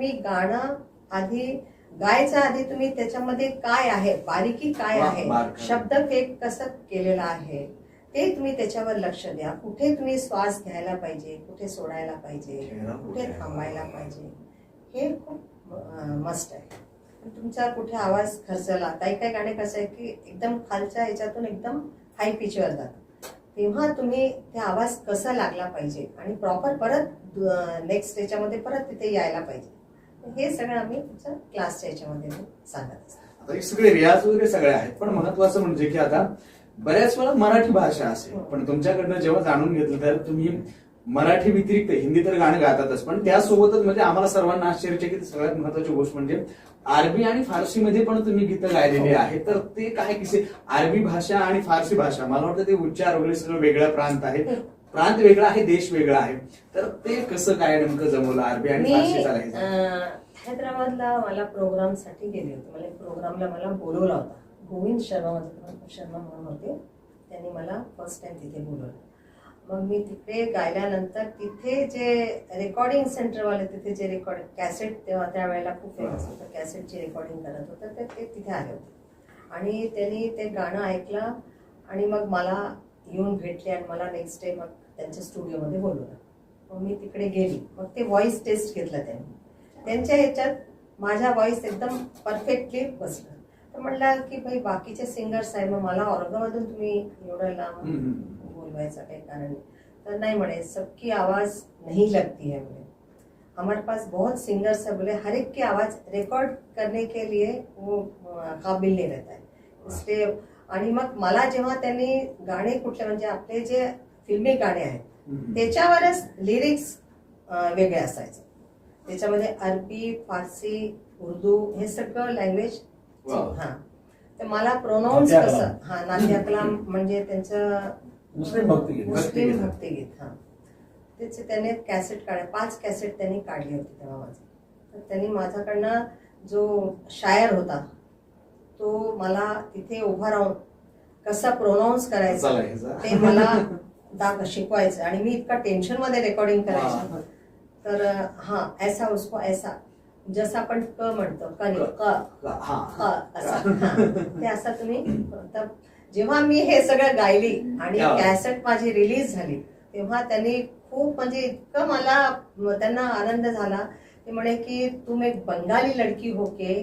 तुम्ही गाणं आधी गायच्या आधी तुम्ही त्याच्यामध्ये काय आहे? बारीकी काय आहे? बारकाई. शब्दफेक कसं केलेलं आहे? ते तुम्ही त्याच्यावर लक्ष द्या. कुठे तुम्ही श्वास घ्यायला पाहिजे? कुठे सोडायला पाहिजे? कुठे? थांबायला पाहिजे? हे खूप मस्त आहे. तुमचा कुठे आवाज खर्चला? काही काही गाणे कसं आहे की एकदम खालच्या ह्याच्यातून एकदम हाय पिचवर जातात तेव्हा तुम्ही ते आवाज कसा लागला पाहिजे? आणि प्रॉपर परत नेक्स्ट याच्यामध्ये परत तिथे यायला पाहिजे. हे सगळं आम्ही क्लासच्या याच्यामध्ये सांगत असतो. आता हे सगळे रियाज वगैरे सगळे आहेत पण महत्वाचं म्हणजे की आता बऱ्याच वेळा मराठी भाषा असेल पण तुमच्याकडनं जेव्हा जाणून घेतलं तर तुम्ही मराठी व्यतिरिक्त हिंदी तर गाणं गातातच पण त्यासोबतच म्हणजे आम्हाला सर्वांना आश्चर्यचकित सगळ्यात महत्वाची गोष्ट म्हणजे अरबी आणि फारसी मध्ये पण तुम्ही गीतं गायलेली आहेत तर ते काय किसे अरबी भाषा आणि फारसी भाषा मला वाटतं ते उच्चार वगैरे सगळं वेगळा प्रांत आहे प्रांत वेगळा आहे देश वेगळा आहे. तर ते कसं काय नेमकं जमवलं अरबी आणि मी फारसी चालायचं? अं, हैदराबादला मला प्रोग्रामसाठी गेले होते. मला प्रोग्रामला मला बोलवला होता. गोविंद शर्मा माझे शर्मा म्हणून होते. त्यांनी मला फर्स्ट टाइम तिथे बोलवलं. मग मी तिथे गायल्यानंतर तिथे जे रेकॉर्डिंग सेंटरवाले तिथे जे रेकॉर्डिंग कॅसेट तेव्हा त्यावेळेला खूप फेमस होतं. कॅसेटची रेकॉर्डिंग करत होतं तर ते तिथे आले होते. आणि त्यांनी ते गाणं ऐकलं आणि मग मला येऊन भेटले आणि मला नेक्स्ट डे मग त्यांच्या स्टुडिओमध्ये बोलवलं. मग मी तिकडे गेली. मग ते व्हॉइस टेस्ट घेतलं त्यांनी. त्यांच्या ह्याच्यात माझा व्हॉइस एकदम परफेक्टली बसला. तर म्हणलं की भाई बाकीचे सिंगर्स आहे मग मला औरंगाबादून तुम्ही एवढं लांब. बोलवायचं काही कारण नहीं. तर नहीं म्हणे सबकी आवाज नहीं लगती है बोले हमारे पास बहुत सिंगर्स है बोले हर एक की आवाज रिकॉर्ड करने के लिए वो काबिल नहीं रहता है। इसलिए आणि मग मला जेव्हा त्यांनी गाणे कुठले म्हणजे आपले जे फिल्मी गाणे आहेत. त्याच्यावरच लिरिक्स वेगळे असायचे त्याच्यामध्ये अरबी फारसी उर्दू हे सगळं लँग्वेज. हा तर मला प्रोनाऊन्स कसं. हा नात्या कलाम म्हणजे त्यांचं मुस्लिम भक्तिगीत. मुस्लिम भक्तिगीत. भक्तिगीत हा त्याचे त्याने कॅसेट काढले पाच कॅसेट त्यांनी काढली होती तेव्हा माझी तर त्यांनी माझ्याकडनं जो शायर होता तो मला तिथे उभा राहून कसा प्रोनाऊन्स करायचा. ते मला दाख शिकवायचं आणि मी इतका टेन्शनमध्ये रेकॉर्डिंग करायचं. तर हा ऐसा उसको ऐसा. जसं आपण क म्हणतो कनी क. असं. ते असं तुम्ही तर जेव्हा मी हे सगळं गायली आणि. कॅसेट माझी रिलीज झाली तेव्हा त्यांनी खूप म्हणजे इतकं मला त्यांना आनंद झाला. ते म्हणे की तुम एक बंगाली लड़की हो के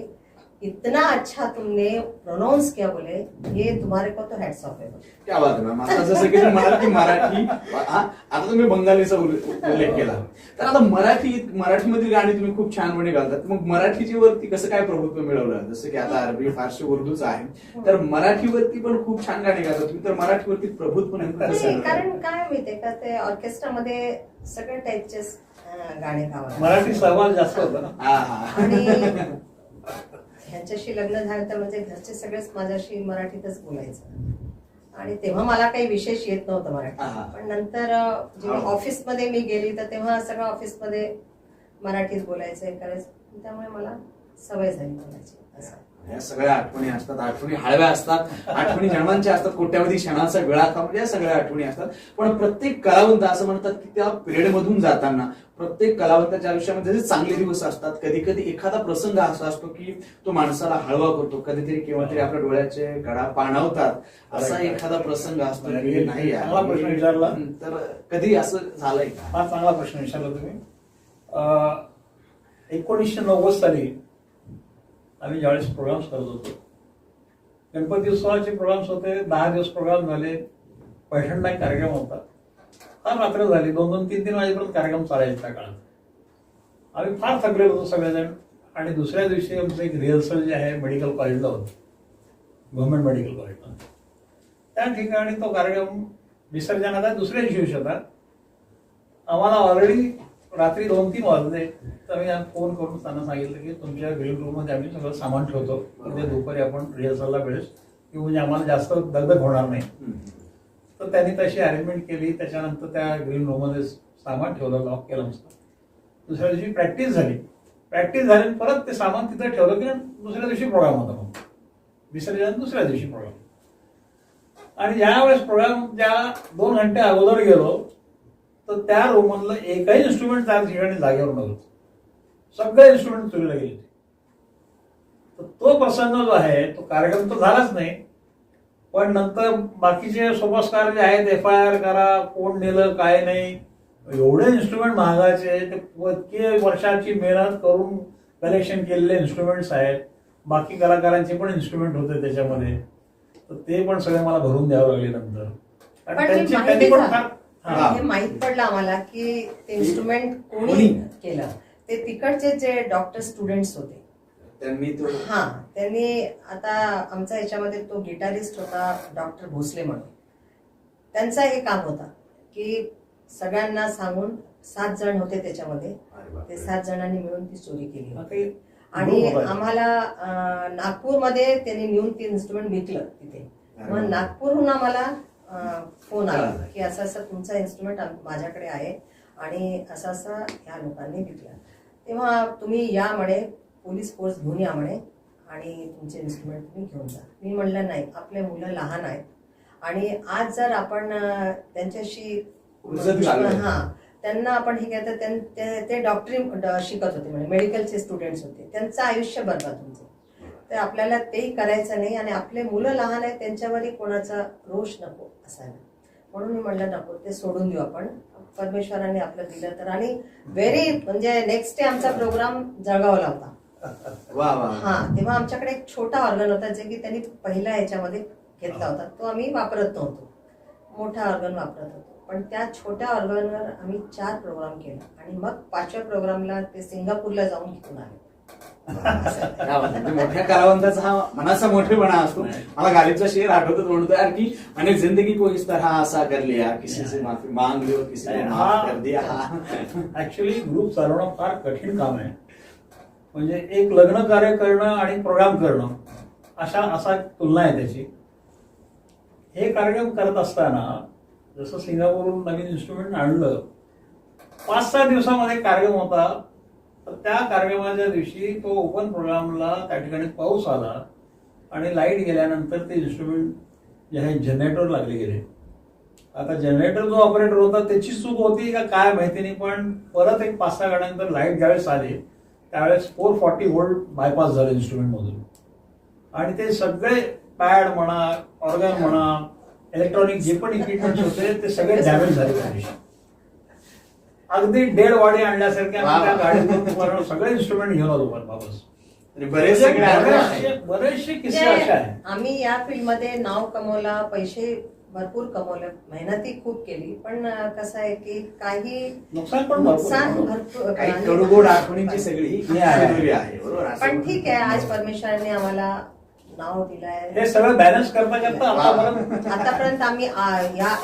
इतना अच्छा तुमने प्रोनाउंस किया बोले ये तुम्हारे को तो हेड्स ऑफ है. क्या बात आहे मॅम आता जसं की तुम्ही म्हणाल की मराठी हा, आता तुम्ही बंगालीचा उल्ले- उल्लेख केला. तर आता मराठी मराठीमधील गाणी तुम्ही खूप छानपणे घालतात. मग मराठीची वरती कसं काय प्रभुत्व मिळवलं? जसं की आता अरबी फारसी उर्दूच आहे. तर मराठीवरती पण खूप छान गाणी गातात तुम्ही. तर मराठीवरती प्रभुत्व नेमकं कसं नाही, मिळवलं? कारण काय माहितीये का ते ऑर्केस्ट्रामध्ये सगळ्या टाईपचे गाणे गावं मराठी सहभाग जास्त होता ना. हा, हा. आणि ह्यांच्याशी लग्न झालं तर म्हणजे घरचे सगळेच माझ्याशी मराठीतच बोलायचं आणि तेव्हा मला काही विशेष येत नव्हतं मराठी. पण नंतर जेव्हा. ऑफिसमध्ये मी गेली तर तेव्हा सगळं ऑफिसमध्ये मराठीत बोलायचं हे करायचं त्यामुळे मला सवय झाली बोलायची असं या सगळ्या आठवणी असतात. आठवणी हळव्या असतात. आठवणी जन्मांच्या असतात. कोट्यावधी क्षणाचा वेळा खाऊन या सगळ्या आठवणी असतात. पण प्रत्येक कलावंत असं म्हणतात की त्या पिरियड मधून जाताना प्रत्येक कलावंताच्या आयुष्यामध्ये जे चांगले दिवस असतात कधी कधी एखादा प्रसंग असा असतो की तो माणसाला हळवा करतो. कधीतरी केव्हा तरी आपल्या डोळ्याचे कडा पाणावतात. असा एखादा प्रसंग असतो की नाही. चांगला प्रश्न विचारला. तर कधी असं झालंय का? हा चांगला प्रश्न विचारला तुम्ही. अं, एकोणीसशे नव्वद साली आम्ही ज्यावेळेस प्रोग्राम्स करत होतो. गणपती उत्सवाचे प्रोग्राम्स होते दहा दिवस प्रोग्राम झाले पैठणला एक कार्यक्रम होता. फार रात्र झाली दोन दोन तीन तीन वाजेपर्यंत कार्यक्रम चालायचे त्या काळात. आम्ही फार थकलेलो होतो सगळेजण. आणि दुसऱ्या दिवशी आमचं एक रिहर्सल जे आहे मेडिकल कॉलेजला होतं. गव्हर्नमेंट मेडिकल कॉलेजला त्या ठिकाणी तो कार्यक्रम विसर्जनाचा दुसऱ्या दिवशी होता आम्हाला ऑलरेडी रात्री दोन तीन वाजले तर मी फोन करून त्यांना सांगितलं की तुमच्या ग्रीन रूममध्ये आम्ही सगळं सामान ठेवतो. म्हणजे दुपारी आपण रिहर्सलला वेळेस की म्हणजे आम्हाला जास्त दगदग होणार नाही. तर त्यांनी तशी अरेंजमेंट केली. त्याच्यानंतर त्या ग्रीन रूममध्ये सामान ठेवलं लॉक केलं मस्त. दुसऱ्या दिवशी प्रॅक्टिस झाली. प्रॅक्टिस झाली परत ते सामान तिथं ठेवलं की दुसऱ्या दिवशी प्रोग्राम होता मग. विसर्जन दुसऱ्या दिवशी प्रोग्राम आणि ज्यावेळेस प्रोग्राम ज्या दोन घंटे अगोदर गेलो तर त्या रूममधलं एकही इन्स्ट्रुमेंट त्या ठिकाणी जागेवर नव्हतं सगळे इन्स्ट्रुमेंट चोरीला गेले. तर तो प्रसंग जो आहे तो कार्यक्रम तर झालाच नाही पण नंतर बाकीचे सोपस्कार जे आहेत एफ आय आर करा कोण नेलं काय नाही एवढे इन्स्ट्रुमेंट महागाचे ते इतके वर्षाची मेहनत करून कलेक्शन केलेले इन्स्ट्रुमेंट्स आहेत बाकी कलाकारांचे पण इन्स्ट्रुमेंट होते त्याच्यामध्ये तर ते पण सगळे मला भरून द्यावं लागले नंतर आणि त्यांची त्यांनी पण? फार हा. माहीत पडलं आम्हाला की ते इन्स्ट्रुमेंट कोणी? केलं ते तिकडचे जे डॉक्टर स्टुडंट्स होते त्यांनी तो हा त्यांनी आता आमचा याच्यामध्ये तो गिटारिस्ट होता डॉक्टर भोसले म्हणून त्यांचा हे काम होता की सगळ्यांना सांगून सात जण होते त्याच्यामध्ये. ते सात जणांनी मिळून ती चोरी केली होती. आणि. आम्हाला नागपूरमध्ये त्यांनी नेऊन ते इन्स्ट्रुमेंट विकलं तिथे मग. नागपूरहून आम्हाला फोन आला. की असं असं तुमचा इन्स्ट्रुमेंट माझ्याकडे आहे आणि असं असं ह्या लोकांनी विकला तेव्हा तुम्ही या म्हणे पोलीस फोर्स घेऊन या म्हणे आणि तुमचे इन्स्ट्रुमेंट तुम्ही घेऊन जा मी म्हणलं नाही आपले मुलं लहान आहेत आणि आज जर आपण त्यांच्याशी. हा त्यांना आपण हे काय ते- डॉक्टरी शिकत होते म्हणजे मेडिकलचे स्टुडंट्स होते त्यांचं आयुष्य बरबाद तुमचं तर आपल्याला तेही करायचं नाही आणि आपले मुलं लहान आहेत त्यांच्यावरही कोणाचा रोष नको असायला. म्हणून मी म्हणलं नको ते सोडून देऊ आपण. परमेश्वराने आपलं दिलं तर. आणि व्हेरी म्हणजे नेक्स्ट डे आमचा प्रोग्राम जळगावला होता. हा तेव्हा आमच्याकडे एक छोटा ऑर्गन होता जे की त्यांनी पहिल्या याच्यामध्ये घेतला होता. तो आम्ही वापरत नव्हतो. मोठा ऑर्गन वापरत होतो. पण त्या छोट्या ऑर्गनवर आम्ही चार प्रोग्राम केला. आणि मग पाचव्या प्रोग्रामला ते सिंगापूरला जाऊन घेऊन आले. म्हणजे मोठ्या कलावंताचा हा मनाचा मोठेपणा असतो. मला गालिबचा शेर आठवतच म्हणतो यार की अनेक जिंदगी को इस तरह असा कर लिया. किसी से माफी मांग ली और किसी ने माफ कर दिया. ऍक्च्युली ग्रुप चालवणं फार कठीण काम आहे. म्हणजे एक लग्न कार्य करणं आणि प्रोग्राम करणं अशा असा तुलना आहे त्याची. हे कार्यक्रम करत असताना जसं सिंगापूरहून नवीन इन्स्ट्रुमेंट आणलं पाच सहा दिवसामध्ये कार्यक्रम होता. तर त्या कार्यक्रमाच्या दिवशी तो ओपन प्रोग्रामला त्या ठिकाणी पाऊस आला आणि लाइट गेल्यानंतर ते इन्स्ट्रुमेंट जे आहे जनरेटर लागले गेले आता जनरेटर जो ऑपरेटर होता त्याची चूक होती का काय माहिती नाही पण परत एक पाच सहा गाड्यांनंतर लाइट ज्यावेळेस आली त्यावेळेस फोर फॉर्टी व्होल्ट बायपास झाले इन्स्ट्रुमेंट मधून आणि ते सगळे पॅड म्हणा ऑर्गन म्हणा इलेक्ट्रॉनिक जे पण इक्विपमेंट होते ते सगळे डॅमेज झाले त्या दिवशी. अगदी डेड वाडी आणल्यासारखे आम्ही त्या. गाडीतून सगळे इन्स्ट्रुमेंट घेऊन आलो पण वापस अनुभव बरेचसे किस्से म्हणजे असे आहेत आम्ही या फील्डमध्ये नाव कमवला पैसे भरपूर कमवले मेहनती खूप केली पण कसं आहे की काही नुकसान पण भरपूर नुकसान आहे. भरपूर काही आणि- कडूगोड आठवणींची सगळी हे आहे. वेगळी आहे बरोबर असं पण. ठीक आहे आज परमेश्वराने आम्हाला नाव दिलंय हे सगळं बॅलन्स करता करता आतापर्यंत आतापर्यंत आम्ही आ, या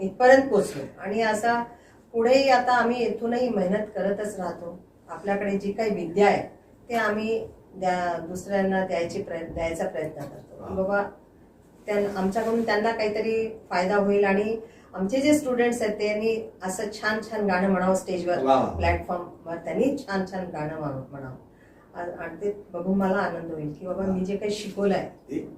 इथपर्यंत पोहोचलो आणि असा पुढेही आता आम्ही इथूनही मेहनत करतच राहतो. आपल्याकडे जी काही विद्या आहे ते आम्ही द्या दुसऱ्यांना द्यायची प्रयत्न द्यायचा प्रयत्न करतो. बाबा त्यां आमच्याकडून त्यांना काहीतरी फायदा होईल आणि आमचे जे स्टुडंट्स आहेत त्यांनी असं छान छान गाणं म्हणावं स्टेजवर. प्लॅटफॉर्मवर त्यांनी छान छान गाणं म्हणावं आणि ते बघून मला आनंद होईल की बाबा मी जे काही शिकवलंय.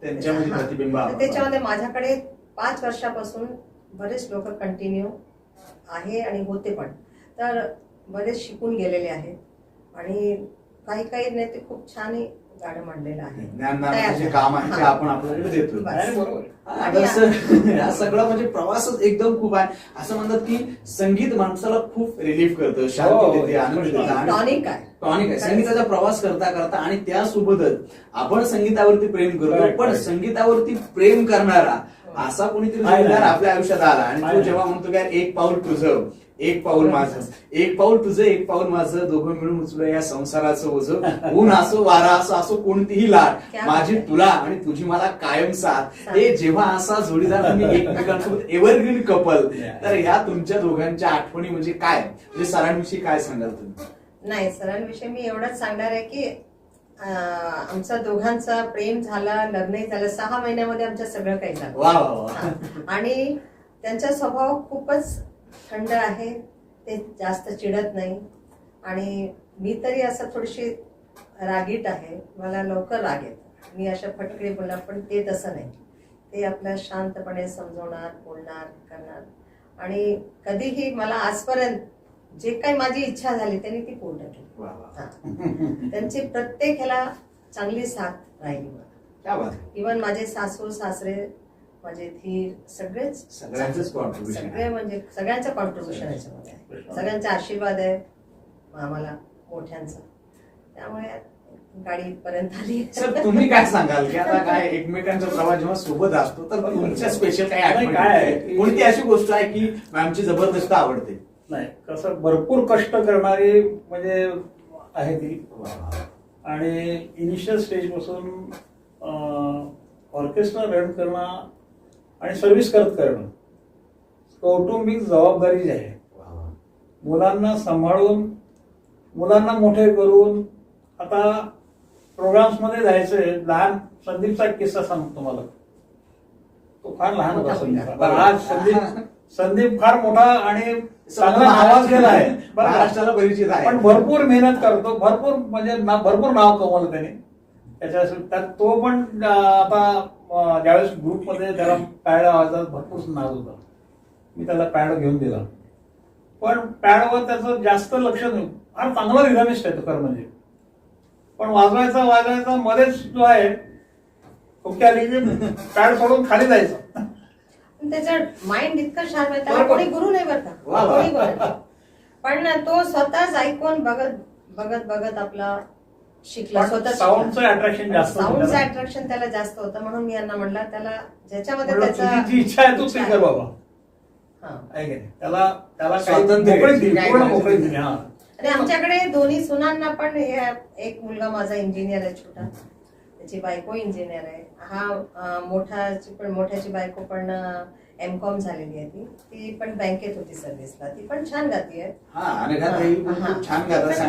त्याच्यामध्ये माझ्याकडे पाच वर्षापासून बरेच लोक कंटिन्यू आहे आणि होते पण. तर बरेच शिकून गेलेले आहेत. आणि काही काही नाही ते खूप छान गाणं म्हणलेलं आहे. ज्ञानदानाचं जे तयार. काम आहे ते हा. आपण आपल्याकडे देतो बरोबर. हा, हा सगळा म्हणजे प्रवासच एकदम खूप आहे. असं म्हणतात की संगीत माणसाला खूप रिलीफ करतं हो, शांती देते आनंद प्रश्न देते. आणि टॉनिक आहे. टॉनिक आहे. संगीताचा प्रवास करता करता आणि त्यासोबतच आपण संगीतावरती प्रेम करतो पण. संगीतावरती प्रेम करणारा असा कोणीतरी जोडीदार. आपल्या आयुष्यात आला आणि तो. जेव्हा म्हणतो काय एक पाऊल तुझं एक पाऊल माझं एक पाऊल तुझं एक पाऊल माझं दोघं मिळून उचलूया या संसाराचं ओझं ऊन असो वारा असो असो कोणतीही लाट माझी. तुला आणि तुझी मला कायम साथ. हे जेव्हा असा जोडीदार तुम्ही एकमेकांसोबत एव्हरग्रीन कपल. तर ह्या तुमच्या दोघांच्या आठवणी म्हणजे काय म्हणजे सरांविषयी काय सांगाल तुम्ही नाही सरांविषयी मी एवढंच सांगणार आहे की आमचं दोघांचं प्रेम झालं लग्नही झालं. सहा महिन्यामध्ये आमचं सगळं काही झालं. आणि त्यांचा स्वभाव खूपच थंड आहे. ते जास्त चिडत नाही. आणि मी तरी असं थोडीशी रागीट आहे. मला लवकर राग येतो. मी अशा फटकडे बोलणार पण ते तसं नाही. ते आपल्या शांतपणे समजवणार बोलणार करणार. आणि कधीही मला आजपर्यंत जे काही माझी इच्छा झाली त्यांनी ती पूर्ण केली. त्यांची प्रत्येक ह्याला चांगली साथ राहिली मला. इवन माझे सासू सासरे माझे धीर सगळेच. सगळे म्हणजे सगळ्यांचं कॉन्ट्रीब्युशन याच्यामध्ये. आहे. सगळ्यांचा आशीर्वाद आहे आम्हाला मोठ्यांचा. त्यामुळे गाडी पर्यंत आली. सर तुम्ही काय सांगाल की आता काय एकमेकांचा प्रवास जेव्हा सोबत असतो तर तुमच्या स्पेशल काय काय कोणती अशी गोष्ट आहे की मॅमची जबरदस्त आवडते? नाही कसं भरपूर कष्ट करणारी म्हणजे आहे ती. आणि इनिशियल स्टेजपासून ऑर्केस्ट्रा रन करणं आणि सर्व्हिस करत करणं कौटुंबिक जबाबदारी जी आहे. मुलांना सांभाळून मुलांना मोठे करून आता प्रोग्राम्समध्ये जायचंय लहान संदीपचा एक किस्सा सांगतो तुम्हाला तो फार लहान होता संदीप आज संदीप संदीप फार मोठा आणि चांगला आवाज गेला आहे? महाराष्ट्राला परिचित आहे. पण भरपूर मेहनत करतो. भरपूर म्हणजे भरपूर नाव कमवलं त्याने. त्याच्या त्यात तो पण आता ज्यावेळेस ग्रुपमध्ये त्याला पॅड आवाजात भरपूर नाद होता. मी त्याला पॅड घेऊन दिला. पण पॅडवर त्याचं जास्त लक्ष नाही. फार चांगला रिझमिस्ट आहे तो कर म्हणजे. पण वाजवायचा वाजवायचा मध्येच जो आहे पॅड सोडून खाली जायचं. त्याचं माइंड इतकं शार्प आहे त्याला. कोणी गुरु नाही बरं का. कोणी गुरु. पण तो स्वतःच ऐकून बघत बघत बघत आपला शिकला स्वतः साऊंडचं attraction जास्त साऊंडचं. अट्रॅक्शन त्याला जास्त होतं म्हणून मी यांना म्हणलं त्याला ज्याच्यामध्ये त्याचा इच्छा आहे तू ते कर बाबा हा. त्याला त्याला हा आणि आमच्याकडे दोन्ही सुनांना पण हे एक मुलगा माझा इंजिनियर आहे छोटा त्याची बायको इंजिनियर आहे हा मोठाची पण मोठ्याची बायको पण एम कॉम झालेली आहे ती. ती पण बँकेत होती सर्व्हिसला ती पण छान गाती आहे.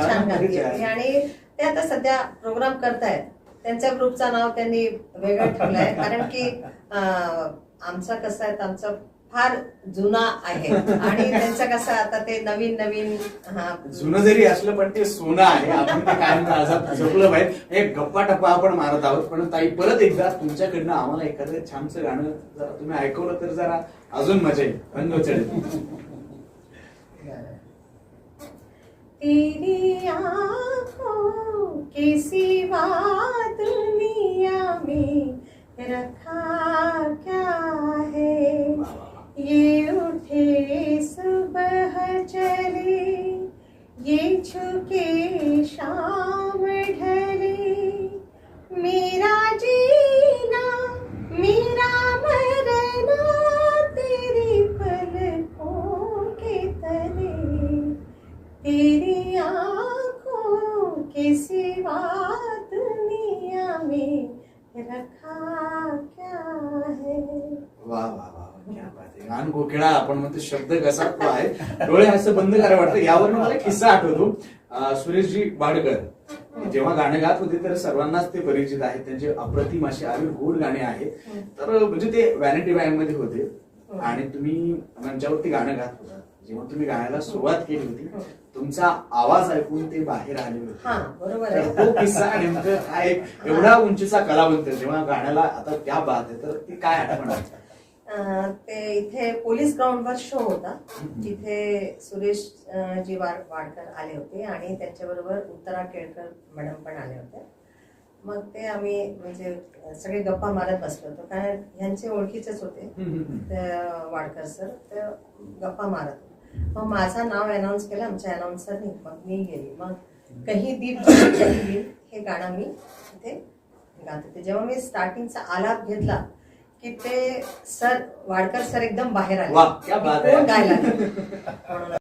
छान गाती आहे. आहे. आणि ते आता सध्या प्रोग्राम करतायत. त्यांच्या ग्रुपचं नाव त्यांनी वेगळं ठेवलंय. कारण की आमचं कसं आहे आमचं फार जुना आहे. आणि त्यांचं कसं आता ते नवीन नवीन हा. जुनं जरी असलं पण ते सोनं आहे. आपण ते कायम काळजात जपलं पाहिजे एक गप्पा टप्पा आपण मारत आहोत. पण ताई परत एकदा तुमच्याकडनं आम्हाला एखादं छानसं गाणं जरा तुम्ही ऐकवलं तर जरा अजून मजा येईल. रंग चढेल गान कोकिळा आपण म्हणतो शब्द कसा तो आहे. डोळे असं बंद करायला वाटतं. यावर मला किस्सा आठवतो. सुरेशजी बाडकर. जेव्हा गाणं गात होते तर सर्वांनाच ते परिचित आहेत. त्यांचे अप्रतिम असे आम्ही गोड गाणे आहेत. तर म्हणजे ते व्हॅनिटी बँडमध्ये होते. आणि तुम्ही मंचावरती गाणं गात होता. जेव्हा तुम्ही गाण्याला सुरुवात केली होती तुमचा आवाज ऐकून ते बाहेर आले होते. तो किस्सा नेमकं हा एक एवढा उंचीचा कलावंत जेव्हा गाण्याला आता त्या बात आहे तर ती काय आठवण आहे? ते इथे पोलीस ग्राउंडवर शो होता. तिथे सुरेश जी वाड वाडकर आले होते आणि त्यांच्याबरोबर उत्तरा केळकर मॅडम पण आले होते. मग ते आम्ही म्हणजे सगळे गप्पा मारत बसलो होतो. कारण ह्यांचे ओळखीचेच होते ते वाडकर सर. ते गप्पा मारत मग माझं नाव अनाऊन्स केलं आमच्या अनाऊन्सरनी मग मी गेली. मग कही दीप कही दिल हे गाणं मी तिथे गात होते. जेव्हा मी स्टार्टिंगचा आलाप घेतला की ते सर वाडकर सर एकदम बाहेर आले. गायला म्हणून